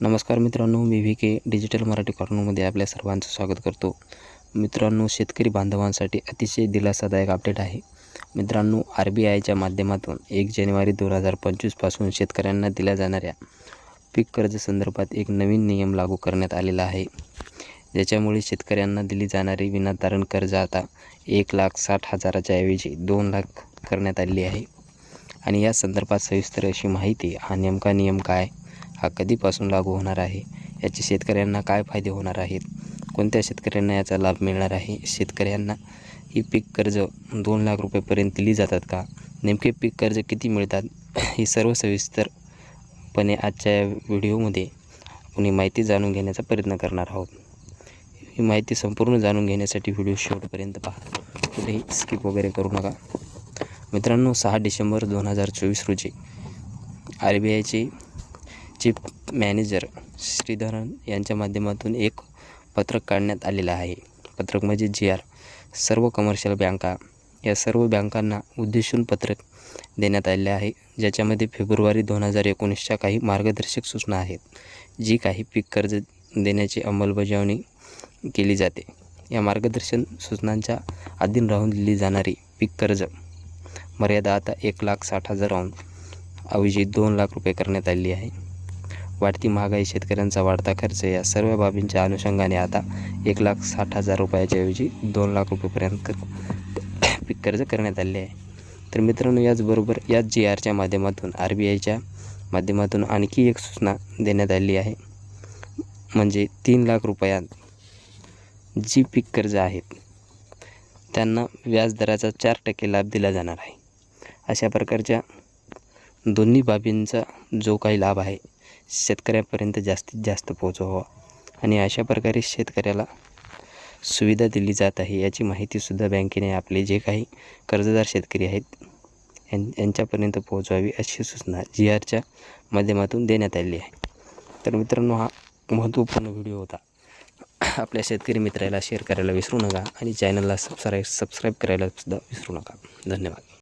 नमस्कार मित्रांनो मी व्ही के डिजिटल मराठी कॉर्नरमध्ये आपल्या सर्वांचं स्वागत करतो. मित्रांनो शेतकरी बांधवांसाठी अतिशय दिलासादायक अपडेट आहे. मित्रांनो आर बी आयच्या माध्यमातून एक जानेवारी दोन हजार पंचवीसपासून शेतकऱ्यांना दिल्या जाणाऱ्या पीक कर्ज संदर्भात एक नवीन नियम लागू करण्यात आलेला आहे. ज्याच्यामुळे शेतकऱ्यांना दिली जाणारी विनातारण कर्ज आता एक लाख साठ हजाराच्या ऐवजी दोन लाख करण्यात आलेली आहे. आणि या संदर्भात सविस्तर अशी माहिती हा नेमका नियम काय? हा कधीपासून लागू होणार आहे? याचे शेतकऱ्यांना काय फायदे होणार आहेत? कोणत्या शेतकऱ्यांना याचा लाभ मिळणार आहे? शेतकऱ्यांना ही पीक कर्ज दोन लाख रुपयेपर्यंत दिली जातात का? नेमके पीक कर्ज किती मिळतात? ही सर्व सविस्तरपणे आजच्या या व्हिडिओमध्ये आपण माहिती जाणून घेण्याचा प्रयत्न करणार आहोत. ही माहिती संपूर्ण जाणून घेण्यासाठी व्हिडिओ शेवटपर्यंत पहा. कुठेही स्किप वगैरे करू नका. मित्रांनो सहा डिसेंबर दोन हजार चोवीस रोजी आर बी आयचे चीफ मॅनेजर श्रीधरन यांच्या माध्यमातून एक पत्रक काढण्यात आलेलं आहे. पत्रक म्हणजे जी आर सर्व कमर्शियल बँका. या सर्व बँकांना उद्देशून पत्रक देण्यात आलेले आहे. ज्याच्यामध्ये फेब्रुवारी दोन हजार एकोणीसच्या काही मार्गदर्शक सूचना आहेत जी काही पीक कर्ज देण्याची अंमलबजावणी केली जाते. या मार्गदर्शन सूचनांच्या अधीन राहून दिली जाणारी पीक कर्ज मर्यादा आता एक लाख साठ हजाराहून ऐवजी दोन लाख रुपये करण्यात आलेली आहे. वाढती महागाई शेतकऱ्यांचा वाढता खर्च या सर्व बाबींच्या अनुषंगाने आता एक लाख साठ हजार रुपयाच्या ऐवजी दोन लाख रुपयेपर्यंत पीक कर्ज करण्यात आले आहे. तर मित्रांनो याचबरोबर याच जी आरच्या माध्यमातून आर बी आयच्या माध्यमातून आणखी एक सूचना देण्यात आली आहे. म्हणजे तीन लाख रुपयात जी पीक कर्ज आहेत त्यांना व्याजदराचा चार टक्के लाभ दिला जाणार आहे. अशा प्रकारच्या दोन्ही बाबींचा जो काही लाभ आहे शेतकऱ्यापर्यंत जास्तीत जास्त पोहोचवावा आणि अशा प्रकारे शेतकऱ्याला सुविधा दिली जात आहे याची माहितीसुद्धा बँकेने आपले जे काही कर्जदार शेतकरी आहेत यां यांच्यापर्यंत पोहोचवावी अशी सूचना जी आरच्या माध्यमातून देण्यात आली आहे. तर मित्रांनो हा महत्त्वपूर्ण व्हिडिओ होता. आपल्या शेतकरी मित्राला शेअर करायला विसरू नका आणि चॅनलला सबस्क्राईब सबस्क्राईब करायला सुद्धा विसरू नका. धन्यवाद.